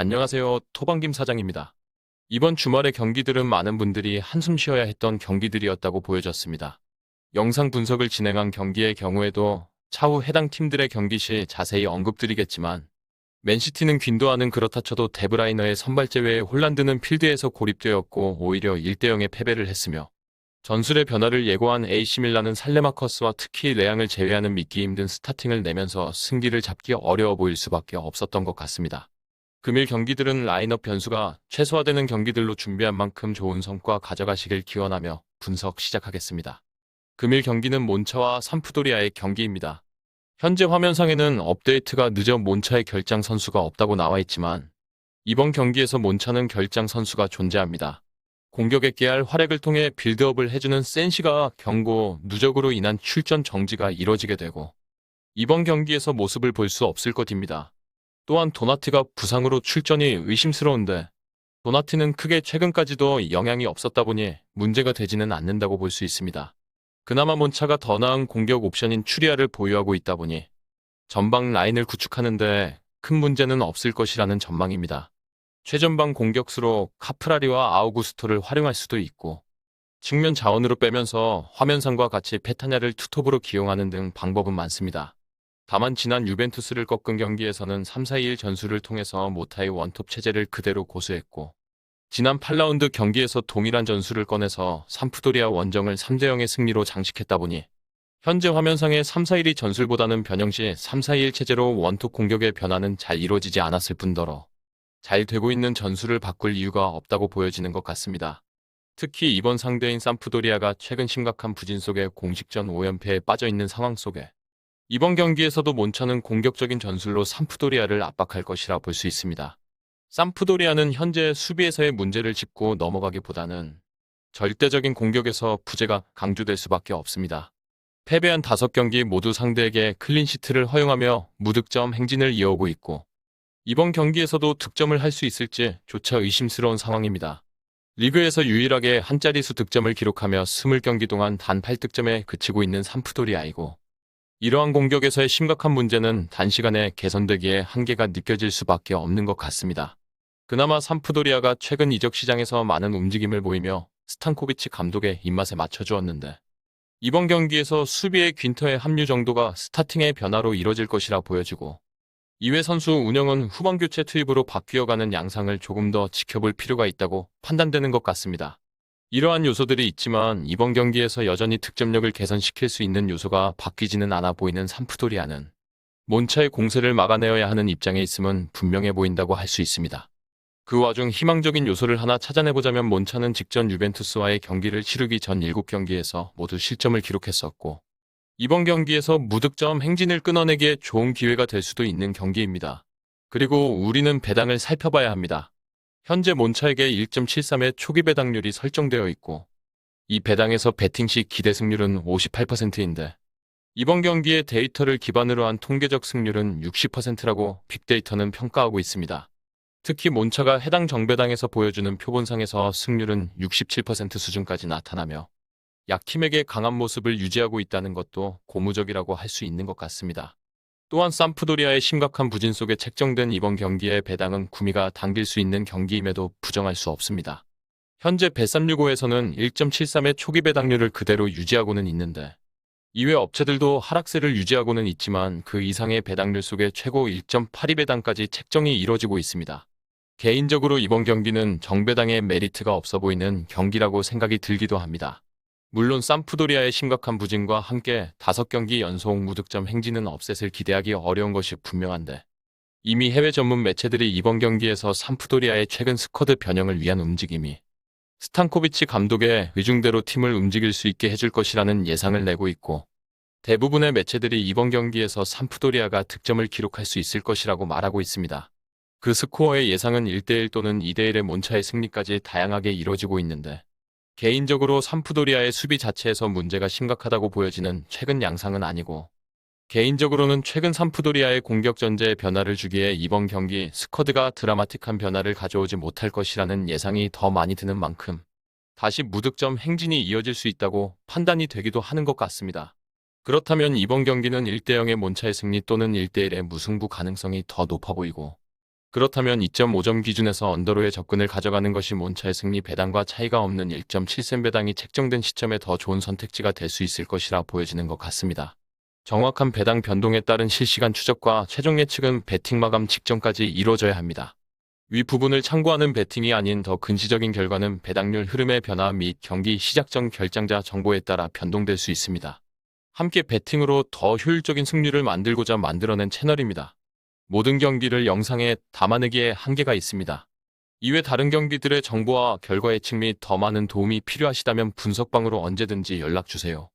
안녕하세요. 토방김 사장입니다. 이번 주말의 경기들은 많은 분들이 한숨 쉬어야 했던 경기들이었다고 보여졌습니다. 영상 분석을 진행한 경기의 경우에도 차후 해당 팀들의 경기 시 자세히 언급드리겠지만 맨시티는 균도하는 그렇다 쳐도 데브라이너의 선발 제외에 홀란드는 필드에서 고립되었고 오히려 1대0의 패배를 했으며 전술의 변화를 예고한 AC밀란은 살레마커스와 특히 레앙을 제외하는 믿기 힘든 스타팅을 내면서 승기를 잡기 어려워 보일 수밖에 없었던 것 같습니다. 금일 경기들은 라인업 변수가 최소화되는 경기들로 준비한 만큼 좋은 성과 가져가시길 기원하며 분석 시작하겠습니다. 금일 경기는 몬차와 삼프도리아의 경기입니다. 현재 화면상에는 업데이트가 늦어 몬차의 결장 선수가 없다고 나와 있지만 이번 경기에서 몬차는 결장 선수가 존재합니다. 공격에 깨알 활약을 통해 빌드업을 해주는 센시가 경고 누적으로 인한 출전 정지가 이뤄지게 되고 이번 경기에서 모습을 볼 수 없을 것입니다. 또한 도나트가 부상으로 출전이 의심스러운데 도나트는 크게 최근까지도 영향이 없었다 보니 문제가 되지는 않는다고 볼 수 있습니다. 그나마 몬차가 더 나은 공격 옵션인 추리아를 보유하고 있다 보니 전방 라인을 구축하는데 큰 문제는 없을 것이라는 전망입니다. 최전방 공격수로 카프라리와 아우구스토를 활용할 수도 있고 측면 자원으로 빼면서 화면상과 같이 페타냐를 투톱으로 기용하는 등 방법은 많습니다. 다만 지난 유벤투스를 꺾은 경기에서는 3-4-2-1 전술을 통해서 모타의 원톱 체제를 그대로 고수했고 지난 8라운드 경기에서 동일한 전술을 꺼내서 삼프도리아 원정을 3대0의 승리로 장식했다 보니 현재 화면상의 3-4-1이 전술보다는 변형 시 3-4-2-1 체제로 원톱 공격의 변화는 잘 이루어지지 않았을 뿐더러 잘 되고 있는 전술을 바꿀 이유가 없다고 보여지는 것 같습니다. 특히 이번 상대인 삼프도리아가 최근 심각한 부진 속에 공식전 5연패에 빠져 있는 상황 속에 이번 경기에서도 몬차는 공격적인 전술로 삼프도리아를 압박할 것이라 볼 수 있습니다. 삼프도리아는 현재 수비에서의 문제를 짚고 넘어가기보다는 절대적인 공격에서 부재가 강조될 수밖에 없습니다. 패배한 5경기 모두 상대에게 클린시트를 허용하며 무득점 행진을 이어오고 있고 이번 경기에서도 득점을 할 수 있을지 조차 의심스러운 상황입니다. 리그에서 유일하게 한 자리수 득점을 기록하며 20경기 동안 단 8득점에 그치고 있는 삼프도리아이고 이러한 공격에서의 심각한 문제는 단시간에 개선되기에 한계가 느껴질 수밖에 없는 것 같습니다. 그나마 삼프도리아가 최근 이적 시장에서 많은 움직임을 보이며 스탄코비치 감독의 입맛에 맞춰주었는데 이번 경기에서 수비의 귄터의 합류 정도가 스타팅의 변화로 이뤄질 것이라 보여지고 이외 선수 운영은 후반 교체 투입으로 바뀌어가는 양상을 조금 더 지켜볼 필요가 있다고 판단되는 것 같습니다. 이러한 요소들이 있지만 이번 경기에서 여전히 득점력을 개선시킬 수 있는 요소가 바뀌지는 않아 보이는 삼프도리아는 몬차의 공세를 막아내어야 하는 입장에 있음은 분명해 보인다고 할 수 있습니다. 그 와중 희망적인 요소를 하나 찾아내보자면 몬차는 직전 유벤투스와의 경기를 치르기 전 7경기에서 모두 실점을 기록했었고 이번 경기에서 무득점 행진을 끊어내기에 좋은 기회가 될 수도 있는 경기입니다. 그리고 우리는 배당을 살펴봐야 합니다. 현재 몬차에게 1.73의 초기 배당률이 설정되어 있고 이 배당에서 베팅 시 기대 승률은 58%인데 이번 경기의 데이터를 기반으로 한 통계적 승률은 60%라고 빅데이터는 평가하고 있습니다. 특히 몬차가 해당 정배당에서 보여주는 표본상에서 승률은 67% 수준까지 나타나며 약팀에게 강한 모습을 유지하고 있다는 것도 고무적이라고 할 수 있는 것 같습니다. 또한 삼프도리아의 심각한 부진 속에 책정된 이번 경기의 배당은 구미가 당길 수 있는 경기임에도 부정할 수 없습니다. 현재 배365에서는 1.73의 초기 배당률을 그대로 유지하고는 있는데 이외 업체들도 하락세를 유지하고는 있지만 그 이상의 배당률 속에 최고 1.82 배당까지 책정이 이뤄지고 있습니다. 개인적으로 이번 경기는 정배당의 메리트가 없어 보이는 경기라고 생각이 들기도 합니다. 물론 삼프도리아의 심각한 부진과 함께 다섯 경기 연속 무득점 행진은 업셋을 기대하기 어려운 것이 분명한데 이미 해외 전문 매체들이 이번 경기에서 삼프도리아의 최근 스쿼드 변형을 위한 움직임이 스탄코비치 감독의 의중대로 팀을 움직일 수 있게 해줄 것이라는 예상을 내고 있고 대부분의 매체들이 이번 경기에서 삼프도리아가 득점을 기록할 수 있을 것이라고 말하고 있습니다. 그 스코어의 예상은 1대1 또는 2대1의 몬차의 승리까지 다양하게 이뤄지고 있는데 개인적으로 삼프도리아의 수비 자체에서 문제가 심각하다고 보여지는 최근 양상은 아니고 개인적으로는 최근 삼프도리아의 공격 전제에 변화를 주기에 이번 경기 스쿼드가 드라마틱한 변화를 가져오지 못할 것이라는 예상이 더 많이 드는 만큼 다시 무득점 행진이 이어질 수 있다고 판단이 되기도 하는 것 같습니다. 그렇다면 이번 경기는 1대0의 몬차의 승리 또는 1대1의 무승부 가능성이 더 높아 보이고 그렇다면 2.5점 기준에서 언더로의 접근을 가져가는 것이 몬차의 승리 배당과 차이가 없는 1.7센 배당이 책정된 시점에 더 좋은 선택지가 될 수 있을 것이라 보여지는 것 같습니다. 정확한 배당 변동에 따른 실시간 추적과 최종 예측은 배팅 마감 직전까지 이루어져야 합니다. 위 부분을 참고하는 배팅이 아닌 더 근시적인 결과는 배당률 흐름의 변화 및 경기 시작 전 결장자 정보에 따라 변동될 수 있습니다. 함께 배팅으로 더 효율적인 승률을 만들고자 만들어낸 채널입니다. 모든 경기를 영상에 담아내기에 한계가 있습니다. 이외 다른 경기들의 정보와 결과 예측 및 더 많은 도움이 필요하시다면 분석방으로 언제든지 연락주세요.